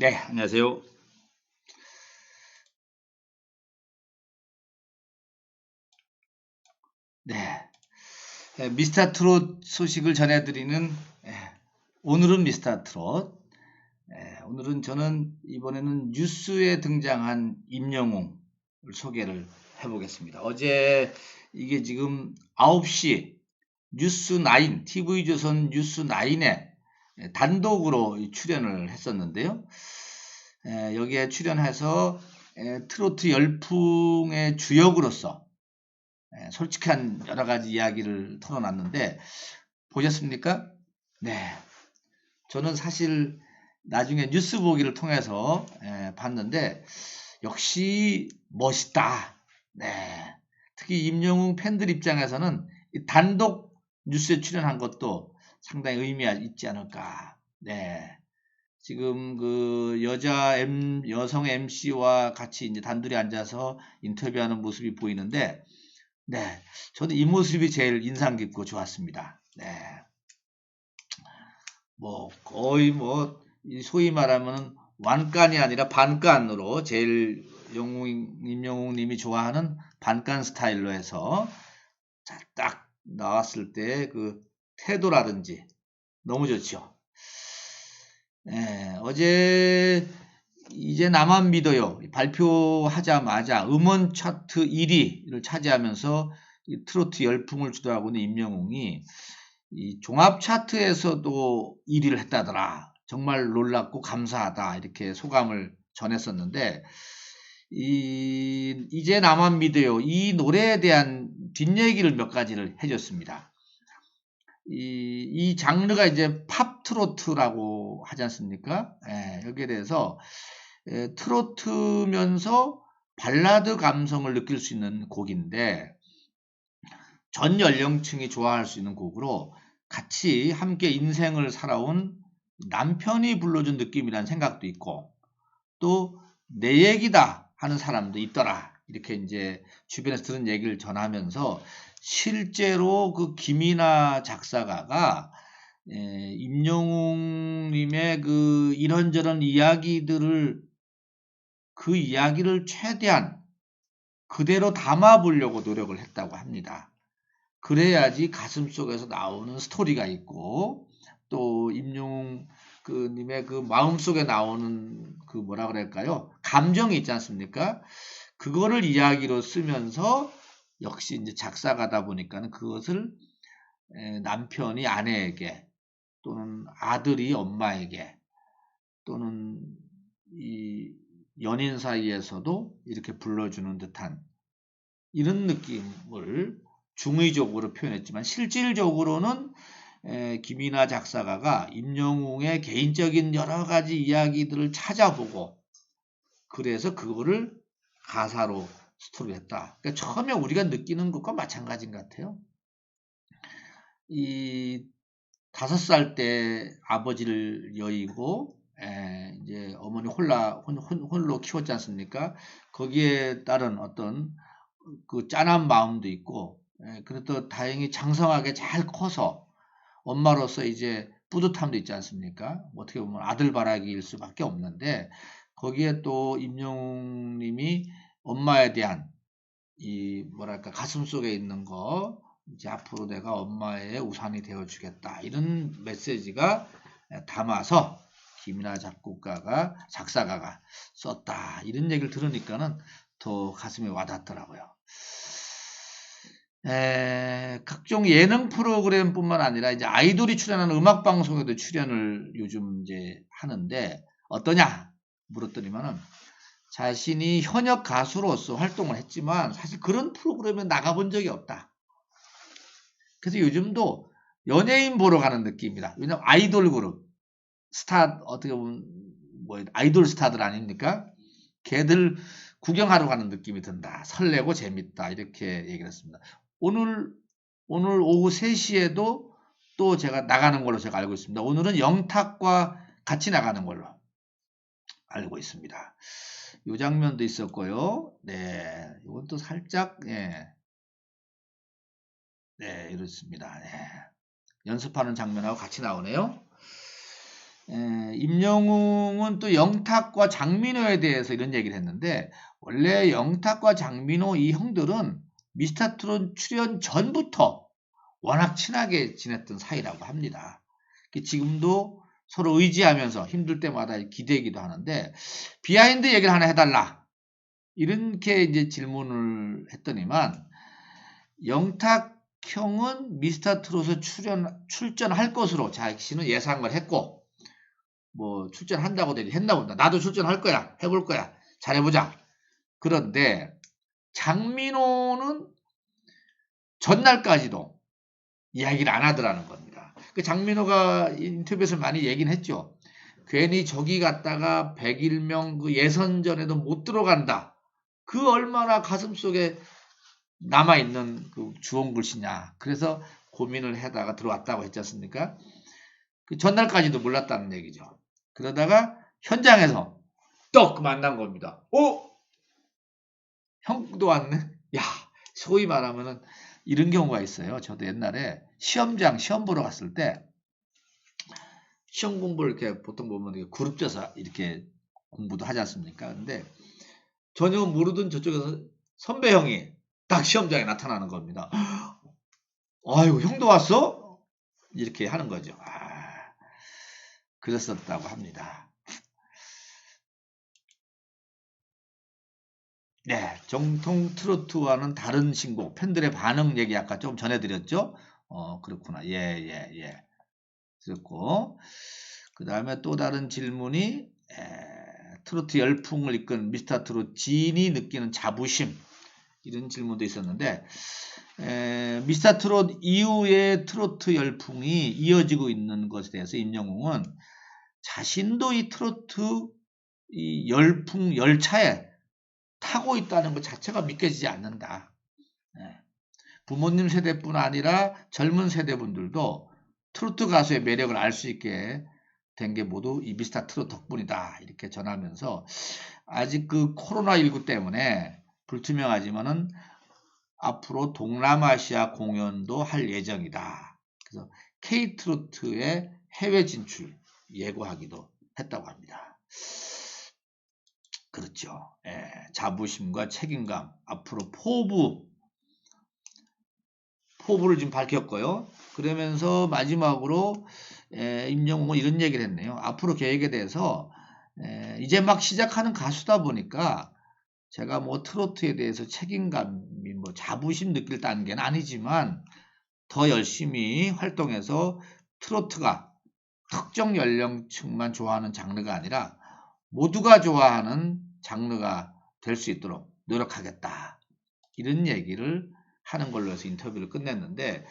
네, 안녕하세요. 네, 미스터 트롯 소식을 전해드리는 오늘은 미스터 트롯. 오늘은 저는 이번에는 뉴스에 등장한 임영웅을 소개를 해보겠습니다. 어제 이게 지금 9시 뉴스 9, TV조선 뉴스 9에 단독으로 출연을 했었는데요. 여기에 출연해서 트로트 열풍의 주역으로서 솔직한 여러 가지 이야기를 털어놨는데 보셨습니까? 네. 저는 사실 나중에 뉴스 보기를 통해서 봤는데 역시 멋있다. 네. 특히 임영웅 팬들 입장에서는 단독 뉴스에 출연한 것도 상당히 의미가 있지 않을까. 네. 지금 그 여자 M, 여성 MC와 같이 이제 단둘이 앉아서 인터뷰하는 모습이 보이는데, 네. 저도 이 모습이 제일 인상 깊고 좋았습니다. 네. 뭐, 거의 뭐, 소위 말하면 완간이 아니라 반간으로 제일 영웅, 임영웅 님이 좋아하는 반간 스타일로 해서 딱 나왔을 때 그 태도라든지 너무 좋죠. 네, 어제 이제 나만 믿어요 발표하자마자 음원 차트 1위를 차지하면서 트로트 열풍을 주도하고 있는 임영웅이 이 종합 차트에서도 1위를 했다더라. 정말 놀랍고 감사하다 이렇게 소감을 전했었는데 이, 이제 나만 믿어요. 이 노래에 대한 뒷얘기를 몇 가지를 해줬습니다. 이, 이 장르가 이제 팝 트로트라고 하지 않습니까? 예, 여기에 대해서 예, 트로트면서 발라드 감성을 느낄 수 있는 곡인데 전 연령층이 좋아할 수 있는 곡으로 같이 함께 인생을 살아온 남편이 불러준 느낌이라는 생각도 있고 또 내 얘기다 하는 사람도 있더라. 이렇게 이제 주변에서 들은 얘기를 전하면서 실제로 그 김이나 작사가가 예, 임영웅님의 그 이런저런 이야기들을 그 이야기를 최대한 그대로 담아보려고 노력을 했다고 합니다. 그래야지 가슴 속에서 나오는 스토리가 있고 또 임영웅 그 님의 그 마음 속에 나오는 그 뭐라 그럴까요? 감정이 있지 않습니까? 그거를 이야기로 쓰면서 역시 이제 작사가다 보니까는 그것을 남편이 아내에게 또는 아들이 엄마에게 또는 이 연인 사이에서도 이렇게 불러주는 듯한 이런 느낌을 중의적으로 표현했지만 실질적으로는 김이나 작사가가 임영웅의 개인적인 여러 가지 이야기들을 찾아보고 그래서 그거를 가사로 스토리했다. 그러니까 처음에 우리가 느끼는 것과 마찬가지인 것 같아요. 이 다섯 살 때 아버지를 여의고 에, 이제 어머니 홀라 혼, 홀로 키웠지 않습니까? 거기에 따른 어떤 그 짠한 마음도 있고 에, 그래도 다행히 장성하게 잘 커서 엄마로서 이제 뿌듯함도 있지 않습니까? 어떻게 보면 아들 바라기일 수밖에 없는데 거기에 또 임영웅님이 엄마에 대한 이 뭐랄까 가슴 속에 있는 거 이제 앞으로 내가 엄마의 우산이 되어 주겠다 이런 메시지가 담아서 김이나 작곡가가 작사가가 썼다 이런 얘기를 들으니까는 더 가슴에 와닿더라고요. 에, 각종 예능 프로그램뿐만 아니라 이제 아이돌이 출연하는 음악 방송에도 출연을 요즘 이제 하는데 어떠냐 물었더니만은 자신이 현역 가수로서 활동을 했지만 사실 그런 프로그램에 나가본 적이 없다. 그래서 요즘도 연예인 보러 가는 느낌입니다. 왜냐면 아이돌 그룹 스타 어떻게 보면 뭐 아이돌 스타들 아닙니까? 걔들 구경하러 가는 느낌이 든다. 설레고 재밌다. 이렇게 얘기를 했습니다. 오늘 오늘 오후 3시에도 또 제가 나가는 걸로 제가 알고 있습니다. 오늘은 영탁과 같이 나가는 걸로 알고 있습니다. 이 장면도 있었고요. 네, 이건 또 살짝 예. 네, 이렇습니다. 네. 연습하는 장면하고 같이 나오네요. 에, 임영웅은 또 영탁과 장민호에 대해서 이런 얘기를 했는데 원래 영탁과 장민호 이 형들은 미스터트롯 출연 전부터 워낙 친하게 지냈던 사이라고 합니다. 지금도 서로 의지하면서 힘들 때마다 기대기도 하는데 비하인드 얘기를 하나 해달라 이렇게 이제 질문을 했더니만 영탁 형은 미스터 트롯에 출연 출전할 것으로 자신은 예상을 했고 뭐 출전한다고 했나 본다. 나도 출전할 거야. 해볼 거야. 잘해보자. 그런데 장민호는 전날까지도 이야기를 안 하더라는 겁니다. 그 장민호가 인터뷰에서 많이 얘기는 했죠. 괜히 저기 갔다가 101명 그 예선전에도 못 들어간다. 그 얼마나 가슴속에 남아있는 그 주홍 글씨냐. 그래서 고민을 해다가 들어왔다고 했지 않습니까? 그 전날까지도 몰랐다는 얘기죠. 그러다가 현장에서 떡 만난 겁니다. 어? 형도 왔네? 야, 소위 말하면은 이런 경우가 있어요. 저도 옛날에 시험장 시험 보러 갔을 때 시험 공부를 이렇게 보통 보면 이렇게 그룹 져서 이렇게 공부도 하지 않습니까? 근데 전혀 모르던 저쪽에서 선배 형이 딱 시험장에 나타나는 겁니다. 아유, 형도 왔어? 이렇게 하는 거죠. 아, 그랬었다고 합니다. 네, 정통 트로트와는 다른 신곡, 팬들의 반응 얘기 아까 좀 전해드렸죠? 어, 그렇구나. 예, 예, 예. 그렇고, 그 다음에 또 다른 질문이, 에, 트로트 열풍을 이끈 미스터 트롯 진이 느끼는 자부심. 이런 질문도 있었는데, 에, 미스터 트롯 이후의 트로트 열풍이 이어지고 있는 것에 대해서 임영웅은 자신도 이 트로트 이 열풍 열차에 타고 있다는 것 자체가 믿겨지지 않는다. 네. 부모님 세대뿐 아니라 젊은 세대분들도 트로트 가수의 매력을 알 수 있게 된 게 모두 이 미스터 트롯 덕분이다. 이렇게 전하면서 아직 그 코로나19 때문에 불투명하지만은 앞으로 동남아시아 공연도 할 예정이다. 그래서 K트로트의 해외 진출 예고하기도 했다고 합니다. 그렇죠. 예, 자부심과 책임감, 앞으로 포부, 포부를 지금 밝혔고요. 그러면서 마지막으로 예, 임영웅은 이런 얘기를 했네요. 앞으로 계획에 대해서 예, 이제 막 시작하는 가수다 보니까 제가 뭐 트로트에 대해서 책임감이 뭐 자부심 느낄 단계는 아니지만 더 열심히 활동해서 트로트가 특정 연령층만 좋아하는 장르가 아니라 모두가 좋아하는 장르가 될 수 있도록 노력하겠다. 이런 얘기를 하는 걸로 해서 인터뷰를 끝냈는데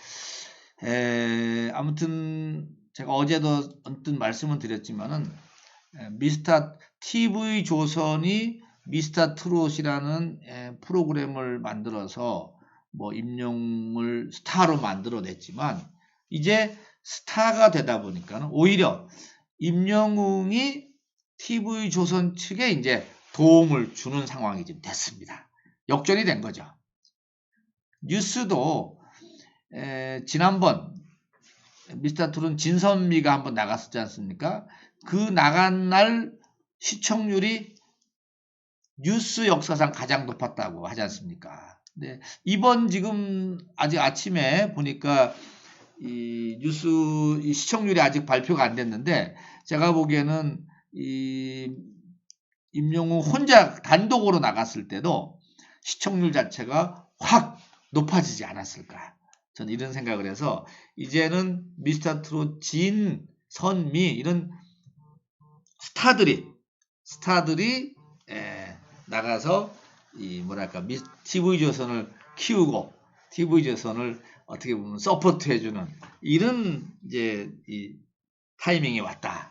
에, 아무튼 제가 어제도 언뜻 말씀을 드렸지만은 에, 미스터 TV 조선이 미스터 트롯이라는 에, 프로그램을 만들어서 뭐 임용을 스타로 만들어냈지만 이제 스타가 되다 보니까 오히려 임영웅이 TV조선 측에 이제 도움을 주는 상황이 지금 됐습니다. 역전이 된 거죠. 뉴스도 에, 지난번 미스터 트롯 진선미가 한번 나갔었지 않습니까? 그 나간 날 시청률이 뉴스 역사상 가장 높았다고 하지 않습니까? 네, 이번 지금 아직 아침에 보니까 이 뉴스 이 시청률이 아직 발표가 안 됐는데 제가 보기에는 이 임영웅 혼자 단독으로 나갔을 때도 시청률 자체가 확 높아지지 않았을까. 저는 이런 생각을 해서 이제는 미스터 트롯 진, 선미 이런 스타들이 스타들이 에, 나가서 이 뭐랄까 미, TV 조선을 키우고 TV 조선을 어떻게 보면 서포트 해주는 이런 이제 이 타이밍이 왔다.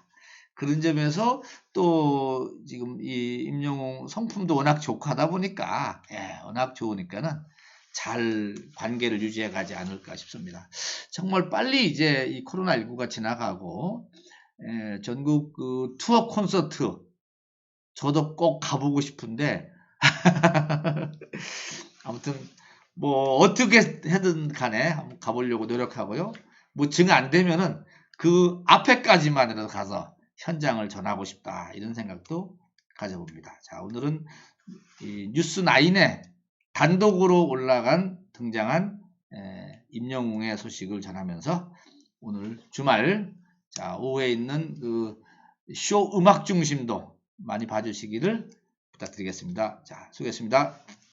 그런 점에서 또 지금 이 임영웅 성품도 워낙 좋고 하다 보니까 예, 워낙 좋으니까는 잘 관계를 유지해 가지 않을까 싶습니다. 정말 빨리 이제 이 코로나19가 지나가고 예, 전국 그 투어 콘서트 저도 꼭 가보고 싶은데 아무튼 뭐 어떻게 해든 간에 한번 가보려고 노력하고요. 뭐 증 안 되면은 그 앞에까지만이라도 가서 현장을 전하고 싶다 이런 생각도 가져봅니다. 자 오늘은 이 뉴스 9에 단독으로 올라간 등장한 에, 임영웅의 소식을 전하면서 오늘 주말 자 오후에 있는 그 쇼 음악 중심도 많이 봐주시기를 부탁드리겠습니다. 자 수고했습니다.